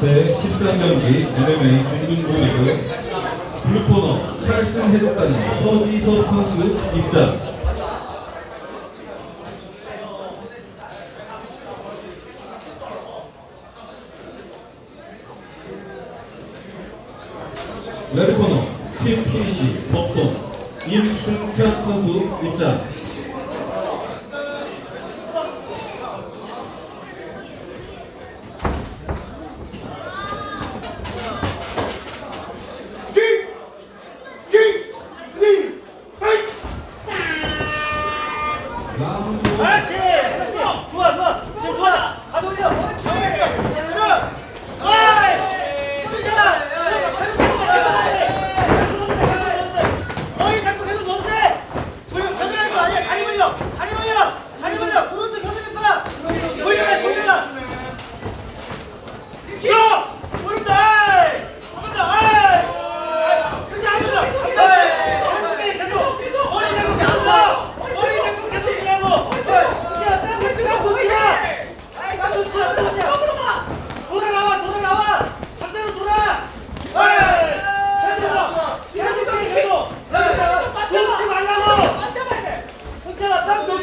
제13경기 MMA 중등부 리그 블루코너 탈승 해적단 서지섭 선수 입장. 레드코너 PPC 법동 임승찬 선수 입장.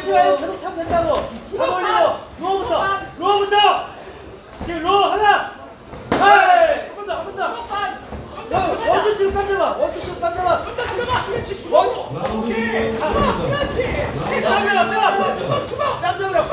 멈추지 말고 계속 차면 된다고. 차 올리고 로우부터 로우부터. 지금 로우 하나. 하이 한번 더, 한 번 더. 로우, 원투씩 빠져봐. 원투씩 빠져봐. 그렇지 주먹. 오케이. 그렇지. 계속 앞에 앞에 앞에. 주먹 주먹. 남자로.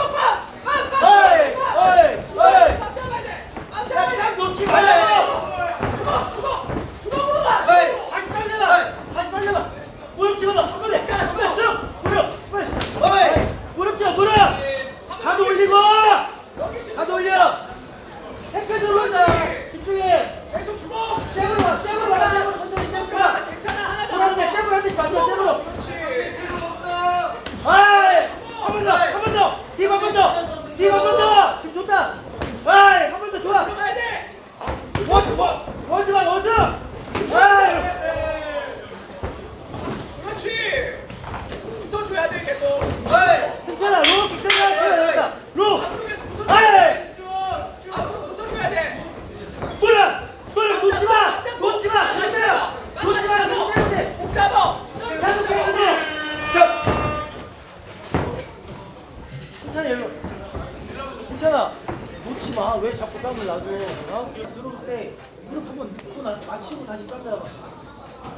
자꾸 땀을 놔줘. 어? 들어올 때 무릎 한번 넣고 나서 맞추고 다시 땀 잡아.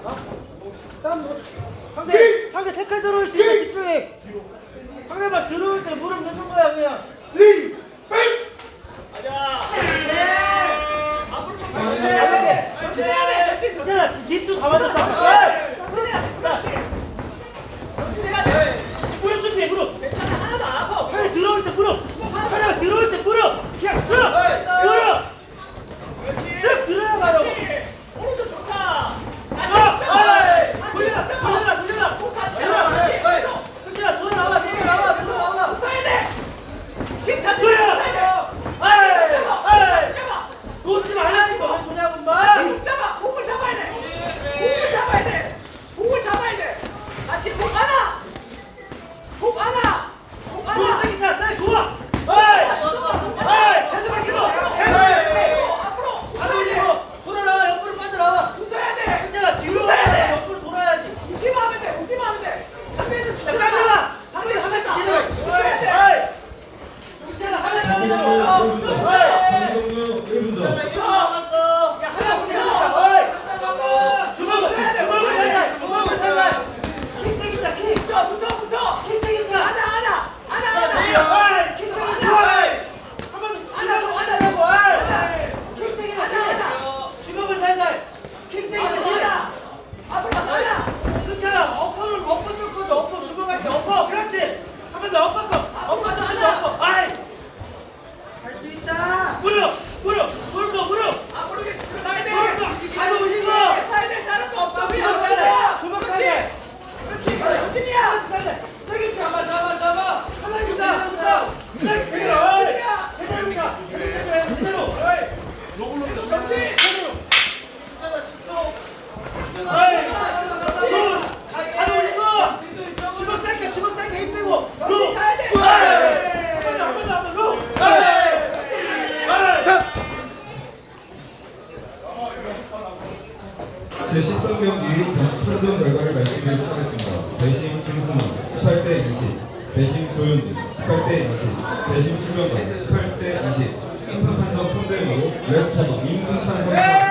어? 땀 넣. 상대 상대 태클 들어올 수 있어 네. 집중해. 상대방 들어올 때 무릎 넣는 거야 그냥. Olha lá! 제13경기 판정 결과를 말씀드리도록 하겠습니다. 배심 김승원 18대 20, 배심 조윤진 18대 20, 배심 신명관 18대 20, 심판 판정 3대 5로 레프터너 임승찬 선수가